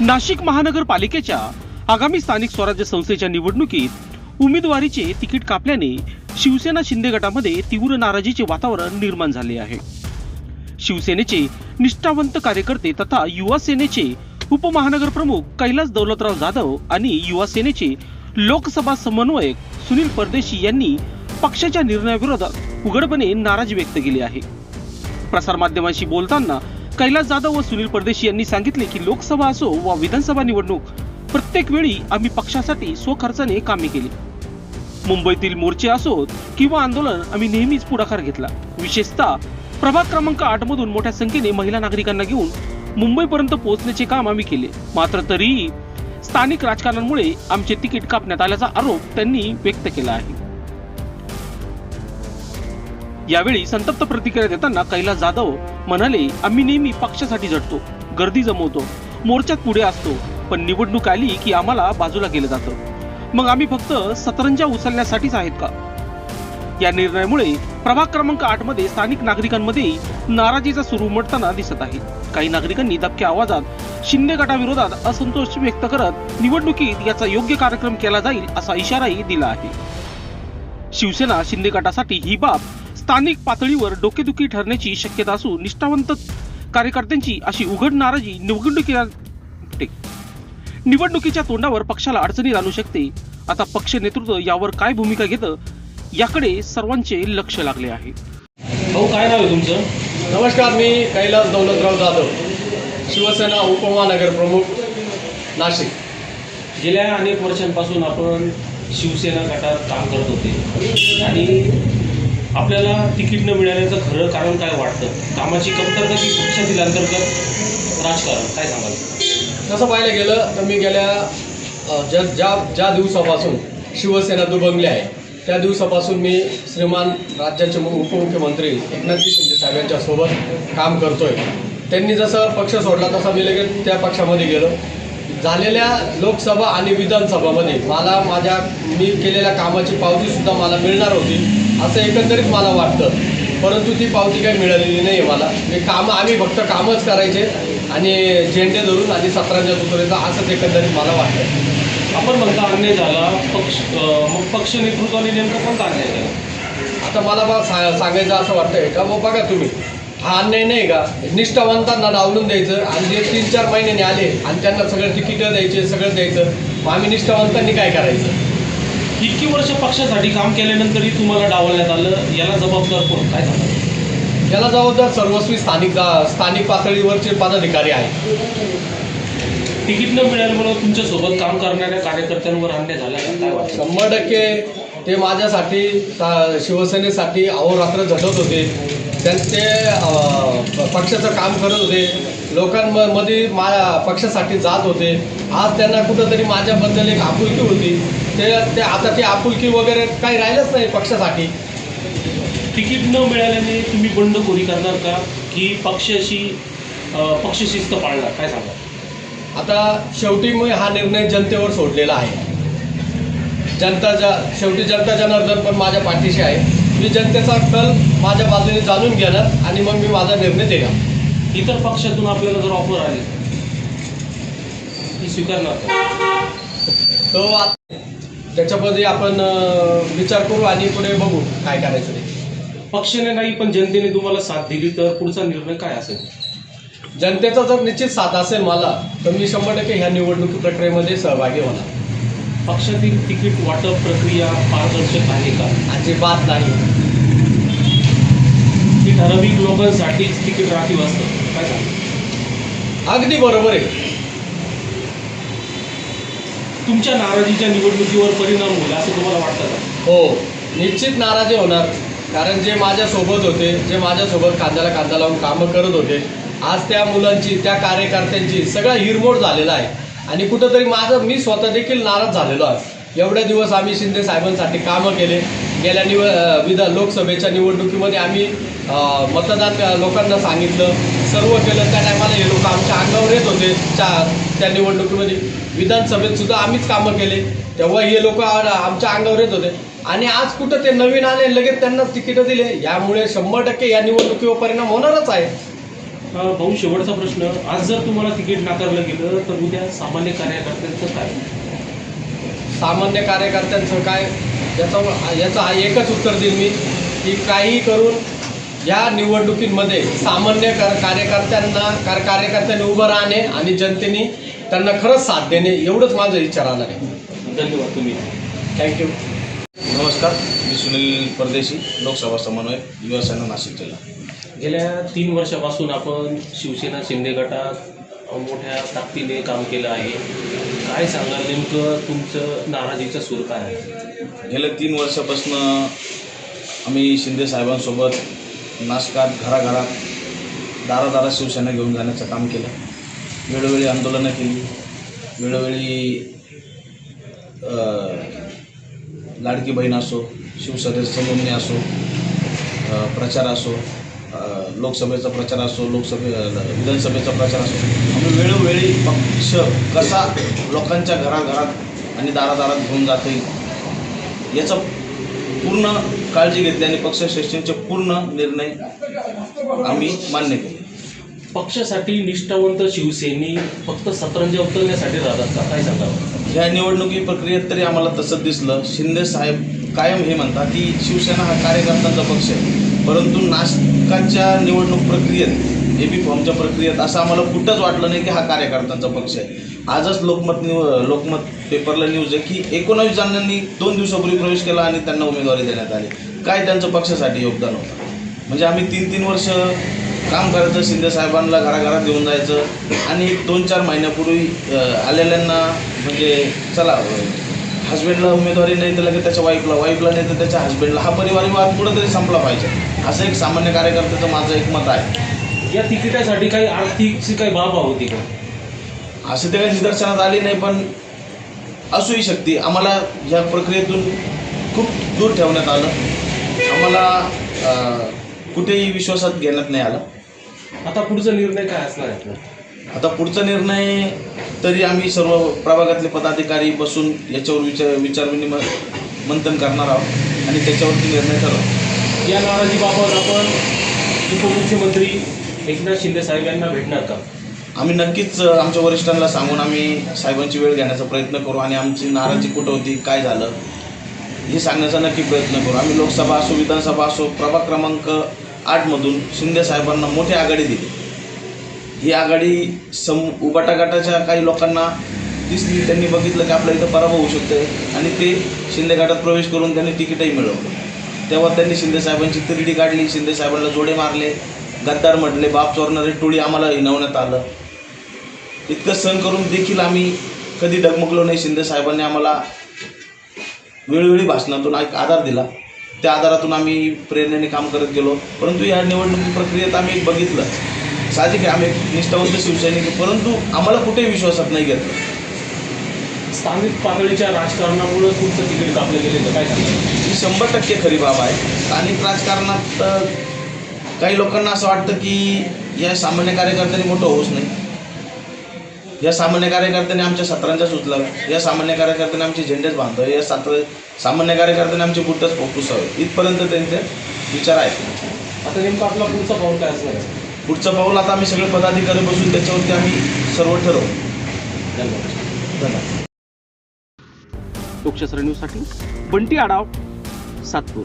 नाशिक महानगरपालिकेच्या आगामी स्थानिक स्वराज्य संस्थेच्या निवडणुकीत उमेदवारीचे तिकीट कापल्याने शिवसेना शिंदे गटामध्ये तीव्र नाराजीचे वातावरण निर्माण झाले आहे. शिवसेनेचे निष्ठावंत कार्यकर्ते तथा युवा सेनेचे उपमहानगर प्रमुख कैलास दौलतराव जाधव आणि युवा सेनेचे लोकसभा समन्वयक सुनील परदेशी यांनी पक्षाच्या निर्णयाविरोधात उघडपणे नाराजी व्यक्त केली आहे. प्रसारमाध्यमांशी बोलताना कैलास जाधव व सुनील परदेशी यांनी सांगितले की लोकसभा असो वा विधानसभा निवडणूक प्रत्येक वेळी आम्ही पक्षासाठी स्वखर्चाने कामे केली. मुंबईतील मोर्चे असोत किंवा आंदोलन आम्ही नेहमीच पुढाकार घेतला. विशेषतः प्रभाग क्रमांक आठ मधून मोठ्या संख्येने महिला नागरिकांना घेऊन मुंबईपर्यंत पोहोचण्याचे काम आम्ही केले. मात्र तरीही स्थानिक राजकारणामुळे आमचे तिकीट कापण्यात आल्याचा आरोप त्यांनी व्यक्त केला आहे. यावेळी संतप्त प्रतिक्रिया देताना कैलास जाधव म्हणाले आम्ही नेहमी पक्षासाठी झटतो गर्दी जमवतो मोर्चात पुढे असतो पण निवडणूक आली की आम्हाला बाजूला केलं जातं. मग आम्ही फक्त सतरंजा उचलण्यासाठीच आहेत का? या निर्णयामुळे प्रभाग क्रमांक आठमध्ये स्थानिक नागरिकांमध्ये नाराजीचा सूर उमटताना दिसत आहे. काही नागरिकांनी दबक्या आवाजात शिंदे गटाविरोधात असंतोष व्यक्त करत निवडणुकीत याचा योग्य कार्यक्रम केला जाईल असा इशाराही दिला आहे. शिवसेना शिंदे गटासाठी ही बाब स्थानिक पातळीवर डोकेदुखी ठरण्याची शक्यता असून निष्ठावंत कार्यकर्त्यांची अशी उघड नाराजी निवडणुकीला निवडणुकीच्या तोंडावर पक्षाला अडचणीत आणू शकते. आता पक्ष नेतृत्व यावर काय भूमिका घेतं याकडे सर्वांचे लक्ष लागले आहे. भाऊ काय नाव आहे तुमचं? नमस्कार मी कैलास दौलतराव जाधव. शिवसेना उपमहानगर प्रमुख नाशिक. गेल्या अनेक वर्षांपासून आपण शिवसेना गटात काम करत होते. आणि आपल्याला तिकीट न मिळाल्याचं खरं कारण काय वाटतं? कामाची कमतरता की पक्षातील अंतर्गत राजकारण? काय सांगाल? तसं पाहायला गेलं तर मी गेल्या ज्या ज्या ज्या दिवसापासून शिवसेना दुभंगली आहे त्या दिवसापासून मी श्रीमान राज्याचे उपमुख्यमंत्री एकनाथजी शिंदे साहेबांच्या सोबत काम करतोय. त्यांनी जसं पक्ष सोडला तसा मी लगेच त्या पक्षामध्ये गेलो. झालेल्या लोकसभा आणि विधानसभामध्ये मला माझ्या मी केलेल्या कामाची पावतीसुद्धा मला मिळणार होती असं एकंदरीत मला वाटतं. परंतु ती पावती काही मिळालेली नाही आहे मला. मी कामं आम्ही फक्त कामच करायचे आणि झेंडे धरून आणि सतरांच्या तुकड्याचं असंच एकंदरीत मला वाटतं. आपण म्हणता अन्याय झाला पक्ष मग पक्ष नेतृत्वाने नेमकं कोणता अन्याय केला आता मला बा सा सांगायचं असं वाटतंय का? मग बघा तुम्ही. हा अन्याय नाही का? निष्ठावंतांना डावलून द्यायचं आणि जे तीन चार महिन्याने आले आणि त्यांना सगळं तिकीटं द्यायचे सगळं द्यायचं मग आम्ही निष्ठावंतांनी काय करायचं? इतकी वर्ष पक्षासाठी काम केल्यानंतरही तुम्हाला डावलण्यात आलं. याला जबाबदार कोण? काय सांगाल याला जबाबदार सर्वस्वी स्थानिक जा- स्थानिक पातळीवरचे पदाधिकारी आहेत. तिकीट न मिळाल्यामुळे तुमच्यासोबत काम करणाऱ्या कार्यकर्त्यांवर अन्याय झाला का काय वाटतं? शंभर टक्के ते माझ्यासाठी सा- शिवसेनेसाठी अहोरात्र झटत होते. त्यांचे पक्षाचं काम करत होते. लोकांमध्ये मा पक्षासाठी जात होते. आज त्यांना कुठंतरी माझ्याबद्दल एक आपुलकी होती. ते ते आता ती आपुलकी वगैरे काही राहिलंच नाही पक्षासाठी. तिकीट न मिळाल्याने तुम्ही बंडखोरी करणार का? की पक्षाशी पक्षशिस्त पाळणार? काय सांगा आता शेवटी मी हा निर्णय जनतेवर सोडलेला आहे. जनता ज शेवटी जनता जनार्दन पण माझ्या पाठीशी आहे. मी जनतेचा कल माझ्या बाजूने जाणून घेणार आणि मग मी माझा निर्णय देणार. इतर पक्षातून आपल्याला जर ऑफर आली ती स्वीकारणार तो त्याच्यामध्ये आपण विचार करू आणि पुढे बघू काय करायचं ते. पक्षाने नाही पण जनतेने तुम्हाला साथ दिली तर पुढचा निर्णय काय असेल? जनतेचा जर निश्चित साथ असेल मला तर मी शंभर टक्के ह्या निवडणूक प्रक्रियेमध्ये सहभागी होणार. पक्षातील तिकीट वाटप प्रक्रिया पारदर्शक आहे का? अजिबात नाही. ही ठराविक लोकांसाठीच तिकीट राखीव असतं. काय सांगा अगदी बरोबर आहे. तुमच्या नाराजीच्या निवडणुकीवर परिणाम होईल असं तुम्हाला वाटतं का? हो निश्चित नाराजी होणार. कारण जे माझ्यासोबत होते जे माझ्यासोबत कांद्याला कांदा लावून कामं करत होते आज त्या मुलांची त्या कार्यकर्त्यांची सगळा हिरमोड झालेला आहे. आणि कुठंतरी माझं मी स्वतः देखील नाराज झालेलो आहे. एवढ्या दिवस आम्ही शिंदे साहेबांसाठी कामं केले. गेल्या निव विधान लोकसभेच्या निवडणुकीमध्ये आम्ही मतदान लोकांना सांगितलं. सर्व केलं. त्या टायमाला हे लोक आमच्या अंगावर येत होते. च्या त्या निवडणुकीमध्ये विधानसभेत सुद्धा आम्हीच कामं केले. तेव्हा हे लोक आमच्या अंगावर येत होते. आणि आज कुठं ते नवीन आले लगेच त्यांना तिकीटं दिले. यामुळे शंभर टक्के या निवडणुकीवर परिणाम होणारच आहे. भाऊ शेवटचा प्रश्न. आज जर तुम्हाला तिकीट नाकारलं गेलं तर उद्या सामान्य कार्यकर्त्यांचं काय? सामान्य कार्यकर्त्यांचं काय? याचा याचं हा एकच उत्तर देईन मी की काही करून या निवडणुकीमध्ये सामान्य कार कार्यकर्त्यांना कार कार्यकर्त्यांनी उभं राहणे आणि जनतेने त्यांना खरंच साथ देणे एवढंच माझं इच्छा राहणार आहे. धन्यवाद तुम्ही. थँक्यू नमस्कार मी सुनील परदेशी लोकसभा समन्वयक युवासेना नाशिक जिल्हा. गेल्या तीन वर्षापासून आपण शिवसेना शिंदे गटात मोठ्या ताकदीने काम केलं आहे. काय सांगाल नेमकं तुमचं नाराजीचं सूर काय आहे? गेल्या तीन वर्षापासून आम्ही शिंदे साहेबांसोबत नाशकात घराघरात दारादारा शिवसेना घेऊन जाण्याचं काम केलं. वेळोवेळी आंदोलनं केली. वेळोवेळी लाडकी बहीण असो शिवसदस्य नोंदणी असो प्रचार असो लोकसभेचा प्रचार असो लोकसभे विधानसभेचा प्रचार असो आम्ही वेळोवेळी पक्ष कसा लोकांच्या घराघरात आणि दारादारात घेऊन जाता येईल याचा पूर्ण काळजी घेतली आणि पक्षश्रेष्ठींचे पूर्ण निर्णय आम्ही मान्य केले. पक्षासाठी निष्ठावंत शिवसैनिक फक्त सतरंजा उतरण्यासाठी राहतात का? काय सांगावं? ह्या निवडणुकी प्रक्रियेत तरी आम्हाला तसं दिसलं. शिंदे साहेब कायम हे म्हणतात की शिवसेना हा कार्यकर्त्यांचा पक्ष आहे. परंतु नाशकाच्या निवडणूक प्रक्रियेत ए बी फॉर्मच्या प्रक्रियेत असं आम्हाला कुठंच वाटलं नाही की हा कार्यकर्त्यांचा पक्ष आहे. आजच लोकमत न्यू लोकमत पेपरला न्यूज आहे की एकोणावीस जणांनी दोन दिवसापूर्वी प्रवेश केला आणि त्यांना उमेदवारी देण्यात आली. काय त्यांचं पक्षासाठी योगदान होतं? म्हणजे आम्ही तीन तीन वर्ष काम करायचं शिंदे साहेबांना घराघरात घेऊन जायचं आणि दोन चार महिन्यापूर्वी आलेल्यांना म्हणजे चला हस्बंडला उमेदवारी नाही तर लगेच त्याच्या वाईफला वाईफला नाही तर त्याच्या हस्बंडला हा परिवारवाद कुठंतरी संपला पाहिजे. असं एक सामान्य कार्यकर्त्याचं माझं एक मत आहे. या तिकिटासाठी काही आर्थिकची काही बाब होती का असं ते काही निदर्शनात आली नाही पण असूही शकते. आम्हाला ह्या प्रक्रियेतून खूप दूर ठेवण्यात आलं. आम्हाला कुठेही विश्वासात घेण्यात नाही आलं. आता पुढचा निर्णय काय असणार आहे? आता पुढचा निर्णय तरी आम्ही सर्व प्रभागातले पदाधिकारी बसून याच्यावर विचार विचारविनिमय मंथन करणार आहोत आणि त्याच्यावरती निर्णय ठरवू या नाराजीबाबत आपण उपमुख्यमंत्री एकनाथ शिंदे साहेब यांना भेटणार का? आम्ही नक्कीच आमच्या वरिष्ठांना सांगून आम्ही साहेबांची वेळ घेण्याचा प्रयत्न करू आणि आमची नाराजी कुठं होती काय झालं हे सांगण्याचा नक्की प्रयत्न करू. आम्ही लोकसभा असो विधानसभा असो प्रभाग क्रमांक आठमधून शिंदे साहेबांना मोठी आघाडी दिली. ही आघाडी सम उबाटा गटाच्या काही लोकांना दिसली त्यांनी बघितलं की आपल्या इथं पराभव होऊ शकते आणि ते शिंदे गटात प्रवेश करून त्यांनी तिकीटही मिळवलं. तेव्हा त्यांनी शिंदे साहेबांची तिरडी काढली शिंदे साहेबांना जोडे मारले गद्दार म्हटले बाप चोरणारे टोळी आम्हाला हिनवण्यात आलं. इतकं सहन करून देखील आम्ही कधी डगमगलो नाही. शिंदे साहेबांनी आम्हाला वेळोवेळी भाषणातून एक आधार दिला. त्या आधारातून आम्ही प्रेरणेने काम करत गेलो. परंतु या निवडणुकी प्रक्रियेत आम्ही बघितलं साहजिक आहे आम्ही निष्ठावंत शिवसैनिक परंतु आम्हाला कुठेही विश्वासात नाही घेतलं स्थानिक पातळीच्या राजकारणामुळे तुमचं तिकीट कापलं गेले तर काय ही शंभर टक्के खरी बाब आहे. स्थानिक राजकारणात काही लोकांना असं वाटतं की या सामान्य कार्यकर्त्यांनी मोठं होऊच नाही. या सामान्य कार्यकर्त्यांनी आमच्या सत्रांच्या सुचलाव्या या सामान्य कार्यकर्त्यांनी आमचे झेंडेच बांधावे या सात सामान्य कार्यकर्त्यांनी आमचे बुटच पुसावे इथपर्यंत त्यांचे विचार आहेत. आता नेमकं आपला पुढचा पाऊल काय असणार आहे? पुढचं पाऊल आता आम्ही सगळे पदाधिकारी बसून त्याच्यावरती आम्ही सर्व ठरवू. धन्यवाद. धन्यवाद. लोकशास्त्र न्यूजसाठी बंटी आडाव सातपूर.